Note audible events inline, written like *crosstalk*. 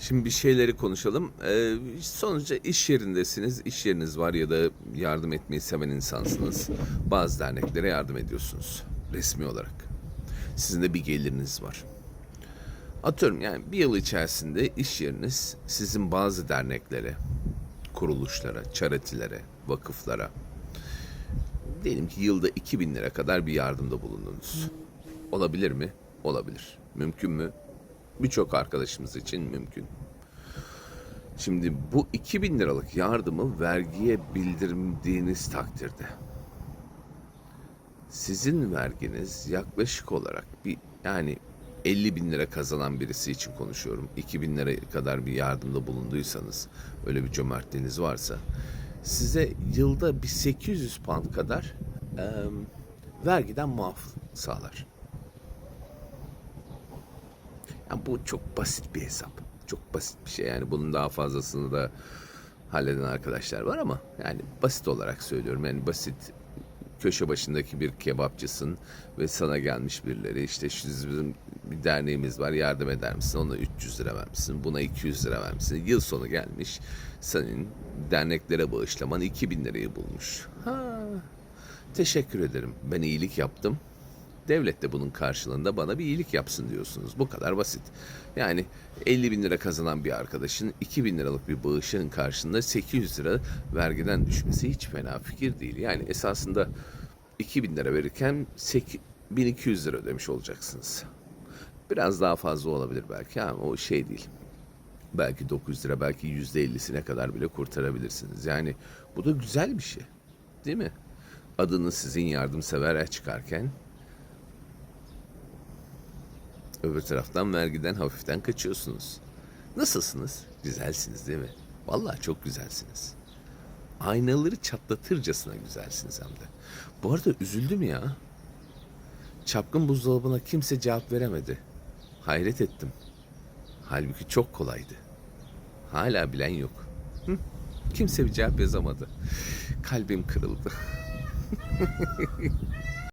Şimdi bir şeyleri konuşalım. Ee, sonuçta iş yerindesiniz, iş yeriniz var ya da yardım etmeyi seven insansınız. Bazı derneklere yardım ediyorsunuz resmi olarak. Sizin de bir geliriniz var. Atıyorum yani bir yıl içerisinde iş yeriniz sizin bazı derneklere, kuruluşlara, charitilere, vakıflara diyelim ki yılda 2000 lira kadar bir yardımda bulundunuz. Olabilir mi? Olabilir. Mümkün mü? Birçok arkadaşımız için mümkün. Şimdi bu 2000 liralık yardımı vergiye bildirdiğiniz takdirde sizin verginiz yaklaşık olarak bir yani 50 bin lira kazanan birisi için konuşuyorum. 2000 lira kadar bir yardımda bulunduysanız öyle bir cömertliğiniz varsa size yılda bir 800 pound kadar eee, vergiden muaf sağlar. Yani bu çok basit bir hesap. Çok basit bir şey. Yani bunun daha fazlasını da halleden arkadaşlar var ama yani basit olarak söylüyorum. Yani basit köşe başındaki bir kebapçısın ve sana gelmiş birileri işte şu bizim bir derneğimiz var yardım eder misin ona 300 lira vermişsin buna 200 lira vermişsin yıl sonu gelmiş senin derneklere bağışlaman 2000 lirayı bulmuş ha teşekkür ederim ben iyilik yaptım Devlet de bunun karşılığında bana bir iyilik yapsın diyorsunuz. Bu kadar basit. Yani 50 bin lira kazanan bir arkadaşın 2 bin liralık bir bağışın karşılığında 800 lira vergiden düşmesi hiç fena fikir değil. Yani esasında 2 bin lira verirken 8 1200 lira ödemiş olacaksınız. Biraz daha fazla olabilir belki ama o şey değil. Belki 900 lira belki %50'sine kadar bile kurtarabilirsiniz. Yani bu da güzel bir şey. Değil mi? Adınız sizin yardımsever'e çıkarken Öbür taraftan vergiden hafiften kaçıyorsunuz. Nasılsınız? Güzelsiniz değil mi? Vallahi çok güzelsiniz. Aynaları çatlatırcasına güzelsiniz hem de. Bu arada üzüldüm ya. Çapkın buzdolabına kimse cevap veremedi. Hayret ettim. Halbuki çok kolaydı. Hala bilen yok. Hı? Kimse bir cevap yazamadı. Kalbim kırıldı. *laughs*